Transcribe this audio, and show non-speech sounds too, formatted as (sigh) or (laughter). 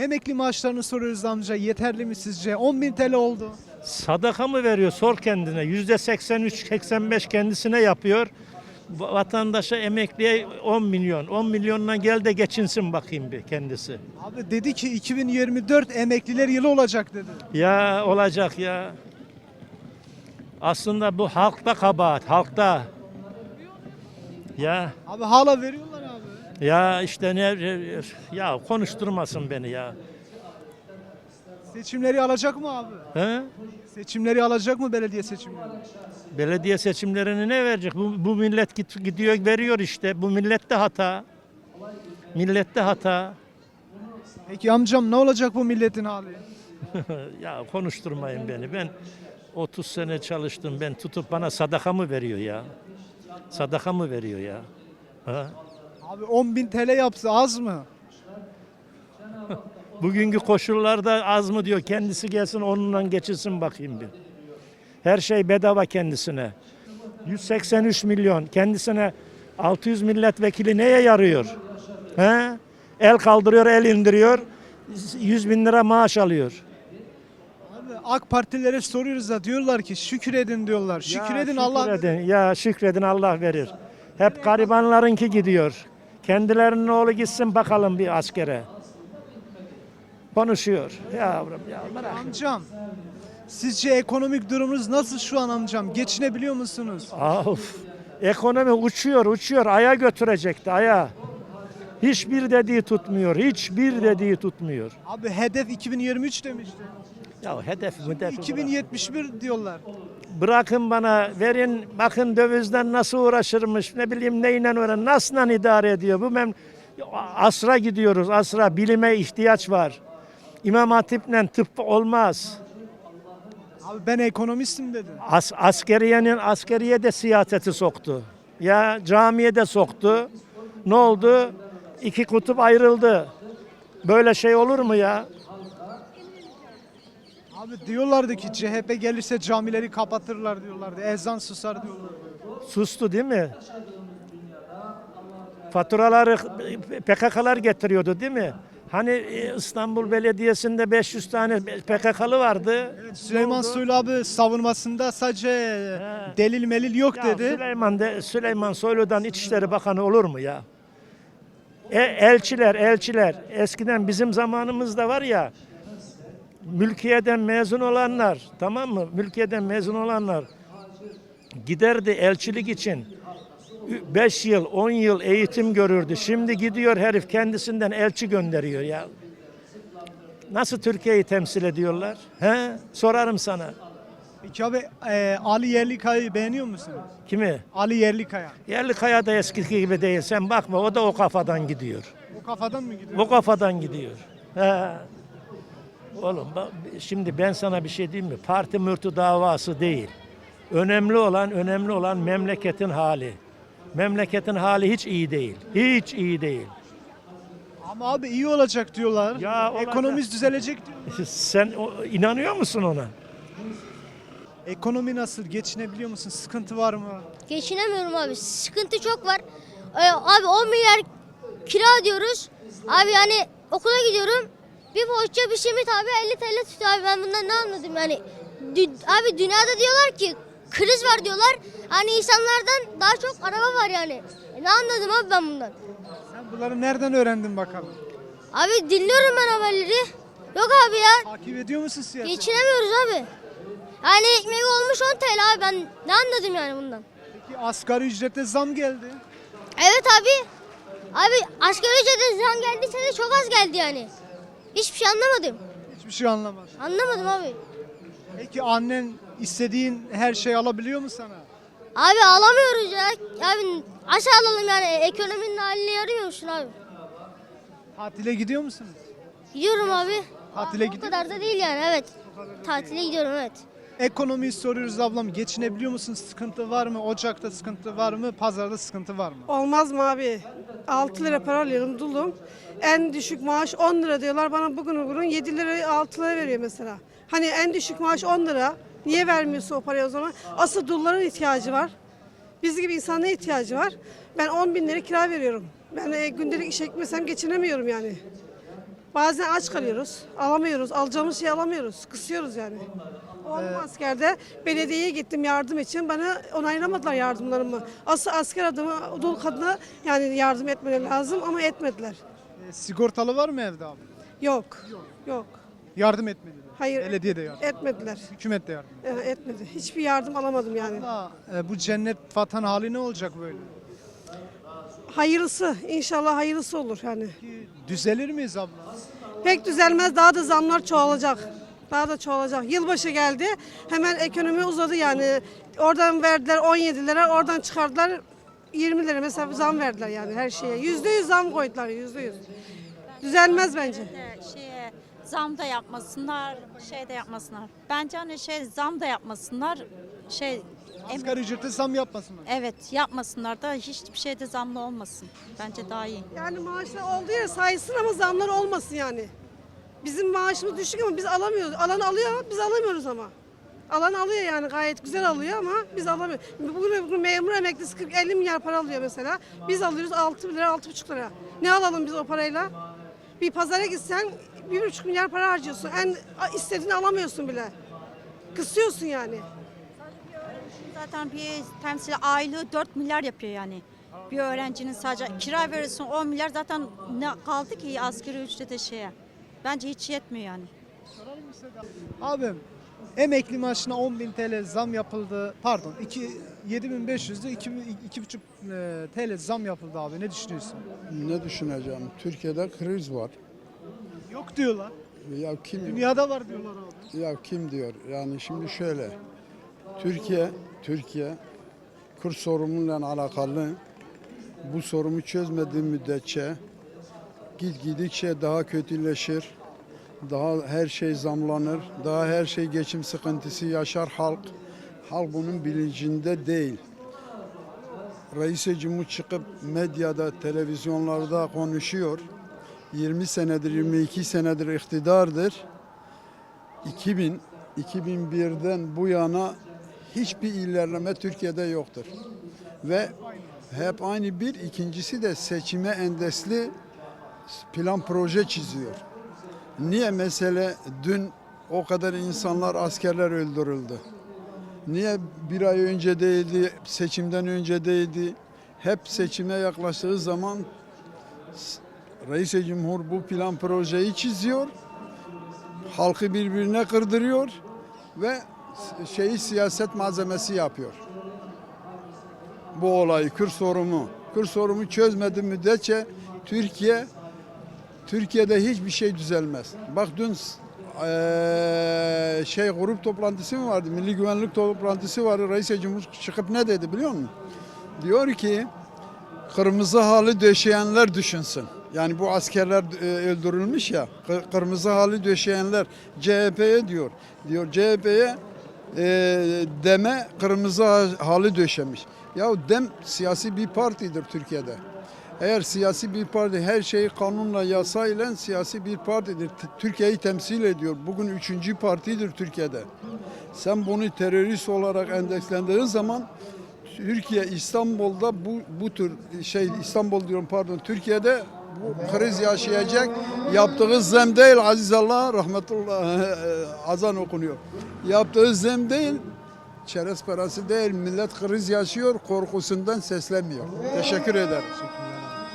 Emekli maaşlarını soruyoruz amca. Yeterli mi sizce? 10 bin TL oldu. Sadaka mı veriyor? Sor kendine. Yüzde 83, 85 kendisine yapıyor. Va- Vatandaşa emekliye 10 milyon. 10 milyonla gel de geçinsin bakayım bir kendisi. Abi dedi ki 2024 emekliler yılı olacak dedi. Ya olacak ya. Aslında bu halkta kabahat, halkta. Ya Abi hala veriyorlar. Ya işte ne ya konuşturmasın beni ya. Seçimleri alacak mı abi? He? Seçimleri alacak mı belediye seçimleri? Belediye seçimlerini ne verecek? Bu, bu millet git- gidiyor veriyor işte. Bu millette hata. Millette hata. Peki amcam ne olacak bu milletin hali? (laughs) ya konuşturmayın beni. Ben 30 sene çalıştım. Ben tutup bana sadaka mı veriyor ya? Sadaka mı veriyor ya? Ha? Abi 10 bin TL yapsa az mı? Bugünkü koşullarda az mı diyor. Kendisi gelsin onunla geçilsin bakayım bir. Her şey bedava kendisine. 183 milyon kendisine 600 milletvekili neye yarıyor? He? El kaldırıyor, el indiriyor. 100 bin lira maaş alıyor. Abi AK Partililere soruyoruz da diyorlar ki şükür edin diyorlar. Şükür Ya edin Allah. şükredin, Ya şükredin Allah verir. Hep garibanlarınki gidiyor. Kendilerinin oğlu gitsin bakalım bir askere. Konuşuyor. Yavrum ya bırak. Amcam sizce ekonomik durumunuz nasıl şu an amcam? Geçinebiliyor musunuz? Of. Ekonomi uçuyor, uçuyor. Aya götürecekti, aya. Hiçbir dediği tutmuyor. Hiçbir dediği tutmuyor. Abi hedef 2023 demişti. Ya hedef müdef. 2071 diyorlar. Bırakın bana, verin, bakın dövizden nasıl uğraşırmış, ne bileyim neyle öğren, nasıl idare ediyor. Bu mem asra gidiyoruz, asra. Bilime ihtiyaç var. İmam Hatip'le tıp olmaz. Abi ben ekonomistim dedi. As, askeriyenin askeriye de siyaseti soktu. Ya camiye de soktu. Ne oldu? İki kutup ayrıldı. Böyle şey olur mu ya? Abi diyorlardı ki CHP gelirse camileri kapatırlar diyorlardı. Ezan susar diyorlardı. Sustu değil mi? Faturaları PKK'lar getiriyordu değil mi? Hani e, İstanbul Belediyesi'nde 500 tane PKK'lı vardı. Süleyman Ne oldu? Soylu abi savunmasında sadece He. delil melil yok Ya dedi. Süleyman de, Süleyman Soylu'dan İçişleri Bakanı olur mu ya? E, elçiler, elçiler. Eskiden bizim zamanımızda var ya mülkiyeden mezun olanlar, tamam mı? Mülkiyeden mezun olanlar giderdi elçilik için. 5 yıl, 10 yıl eğitim görürdü. Şimdi gidiyor herif kendisinden elçi gönderiyor ya. Nasıl Türkiye'yi temsil ediyorlar? He? Sorarım sana. Peki abi e, Ali Yerlikaya'yı beğeniyor musun? Kimi? Ali Yerlikaya. Yerli kaya da eskisi gibi değil. Sen bakma o da o kafadan gidiyor. O kafadan mı gidiyor? O kafadan gidiyor. He. Oğlum bak, şimdi ben sana bir şey diyeyim mi? Parti mürtü davası değil. Önemli olan önemli olan memleketin hali. Memleketin hali hiç iyi değil. Hiç iyi değil. Ama abi iyi olacak diyorlar. Ya olacak. Ekonomimiz düzelecek diyor. Sen o- inanıyor musun ona? Ekonomi nasıl? Geçinebiliyor musun? Sıkıntı var mı? Geçinemiyorum abi. Sıkıntı çok var. Ee, abi 10 milyar kira diyoruz. Abi yani okula gidiyorum. Bir poğaça bir simit abi 50 TL tutuyor abi. Ben bundan ne anladım yani. Dü- abi dünyada diyorlar ki kriz var diyorlar. Hani insanlardan daha çok araba var yani. E, ne anladım abi ben bundan? Sen bunları nereden öğrendin bakalım? Abi dinliyorum ben haberleri. Yok abi ya. Takip ediyor musun siyaseti? Geçinemiyoruz abi. Yani ekmek olmuş 10 TL abi ben ne anladım yani bundan? Peki asgari ücrete zam geldi. Evet abi. Abi asgari ücrete zam geldiyse de çok az geldi yani. Hiçbir şey anlamadım. Hiçbir şey anlamadım. Anlamadım abi. Peki annen istediğin her şeyi alabiliyor mu sana? Abi alamıyoruz ya. Abi aşağı alalım yani. Ekonominin haline yarıyor musun abi? Tatile gidiyor musunuz? Gidiyorum abi. Tatile O gidiyor kadar da değil yani evet. Tatile gidiyorum evet. Ekonomiyi soruyoruz ablam. Geçinebiliyor musun? Sıkıntı var mı? Ocakta sıkıntı var mı? Pazarda sıkıntı var mı? Olmaz mı abi? 6 lira para alıyorum dulum. En düşük maaş 10 lira diyorlar. Bana bugün bugün 7 lira 6 lira veriyor mesela. Hani en düşük maaş 10 lira. Niye vermiyorsun o parayı o zaman? Asıl dulların ihtiyacı var. Biz gibi insana ihtiyacı var. Ben 10 bin lira kira veriyorum. Ben e, gündelik işe gitmesem geçinemiyorum yani. Bazen aç kalıyoruz. Alamıyoruz. Alacağımız şeyi alamıyoruz. Kısıyoruz yani. Oğlum askerde belediyeye gittim yardım için. Bana onaylamadılar yardımlarımı. Asıl asker adamı, dul kadına yani yardım etmeleri lazım ama etmediler. E, sigortalı var mı evde abi? Yok. Yok. Yardım etmediler. Hayır. Belediye de yardım. Etmediler. Hükümet de yardım. Ee, etmedi. Hiçbir yardım alamadım yani. Abla, e, bu cennet vatan hali ne olacak böyle? Hayırlısı. İnşallah hayırlısı olur yani. Düzelir miyiz abla? Pek düzelmez. Daha da zamlar çoğalacak. Daha da çoğalacak. Yılbaşı geldi. Hemen ekonomi uzadı yani. Oradan verdiler 17 lira. Oradan çıkardılar 20 lira. Mesela zam verdiler yani her şeye. Yüzde yüz zam koydular. Yüzde yüz. Düzelmez bence. de şeye zam da yapmasınlar, şey de yapmasınlar. Bence hani şey zam da yapmasınlar. Şey Asgari ücrete zam yapmasınlar. evet yapmasınlar da hiçbir şeyde zamlı olmasın. Bence daha iyi. Yani maaşlar olduğu yer saysın ama zamlar olmasın yani. Bizim maaşımız düşük ama biz alamıyoruz. Alan alıyor ama biz alamıyoruz ama. Alan alıyor yani gayet güzel alıyor ama biz alamıyoruz. Bugün, bugün memur emeklisi 40-50 milyar para alıyor mesela. Biz alıyoruz 6 lira 6,5 lira. Ne alalım biz o parayla? Bir pazara gitsen 1,5 milyar para harcıyorsun. En istediğini alamıyorsun bile. Kısıyorsun yani. Zaten bir temsil aylığı 4 milyar yapıyor yani. Bir öğrencinin sadece kira verirsin 10 milyar zaten ne kaldı ki asgari ücrete şeye. Bence hiç yetmiyor yani. Abim emekli maaşına 10.000 TL zam yapıldı. Pardon 2 7500'dü 2,5 e, TL zam yapıldı abi. Ne düşünüyorsun? Ne düşüneceğim? Türkiye'de kriz var. Yok diyorlar. Ya kim Dünyada var diyorlar abi. ya kim diyor? Yani şimdi şöyle. Türkiye Türkiye kur sorunuyla alakalı bu sorunu çözmediği müddetçe git gidikçe daha kötüleşir. Daha her şey zamlanır. Daha her şey geçim sıkıntısı yaşar halk. Halk bunun bilincinde değil. Reis-i Cumhur çıkıp medyada, televizyonlarda konuşuyor. 20 senedir, 22 senedir iktidardır. 2000, 2001'den bu yana hiçbir ilerleme Türkiye'de yoktur. Ve hep aynı bir, ikincisi de seçime endesli plan proje çiziyor. Niye mesele dün o kadar insanlar, askerler öldürüldü? Niye bir ay önce değildi, seçimden önce değildi? Hep seçime yaklaştığı zaman Reis Cumhur bu plan projeyi çiziyor. Halkı birbirine kırdırıyor ve şeyi siyaset malzemesi yapıyor. Bu olayı Kürt sorunu, Kürt sorunu çözmedi müddetçe Türkiye Türkiye'de hiçbir şey düzelmez. Bak dün eee, şey grup toplantısı mı vardı? Milli güvenlik toplantısı vardı. Reis Cumhur çıkıp ne dedi biliyor musun? Diyor ki kırmızı halı döşeyenler düşünsün. Yani bu askerler öldürülmüş ya. kı- Kırmızı halı döşeyenler CHP'ye diyor. Diyor CHP'ye e, deme kırmızı ha- halı döşemiş. Ya dem siyasi bir partidir Türkiye'de. Eğer siyasi bir parti her şeyi kanunla yasayla siyasi bir partidir. Türkiye'yi temsil ediyor. Bugün üçüncü partidir Türkiye'de. Sen bunu terörist olarak endekslendiğin zaman Türkiye İstanbul'da bu bu tür şey İstanbul diyorum pardon Türkiye'de bu kriz yaşayacak. Yaptığı zem değil aziz Allah rahmetullah (laughs) azan okunuyor. Yaptığı zem değil çerez parası değil millet kriz yaşıyor korkusundan seslemiyor. Teşekkür ederim.